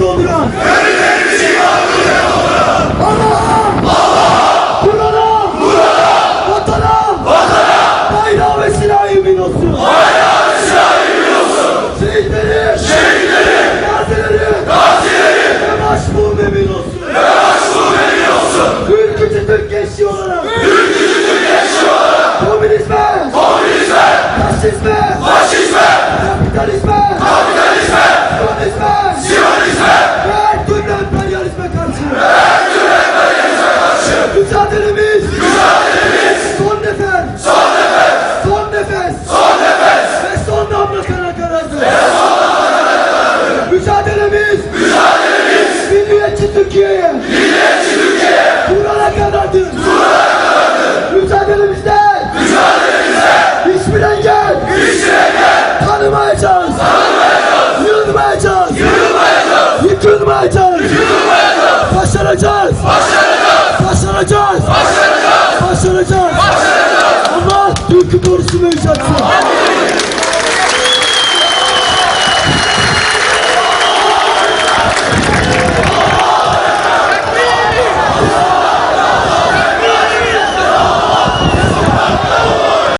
dolduran. Allah'a. Kur'an'a. Vatana. Bayrağı ve silahı yemin olsun. Şehitlerin. Gazilerin. Ve başbuğum emin olsun. Ülkücü Türk gençliği olarak. Komünizme. Faşizme. Türkiye'ye. Kur'an'a kadardır. Mücadelemizde. Hiçbir engel. Tanımayacağız. Yılmayacağız. Yıkılmayacağız. Başaracağız. Başaracağız. Başaracağız. Başaracağız. Allah Türk'ü doğrusu müjdatsı.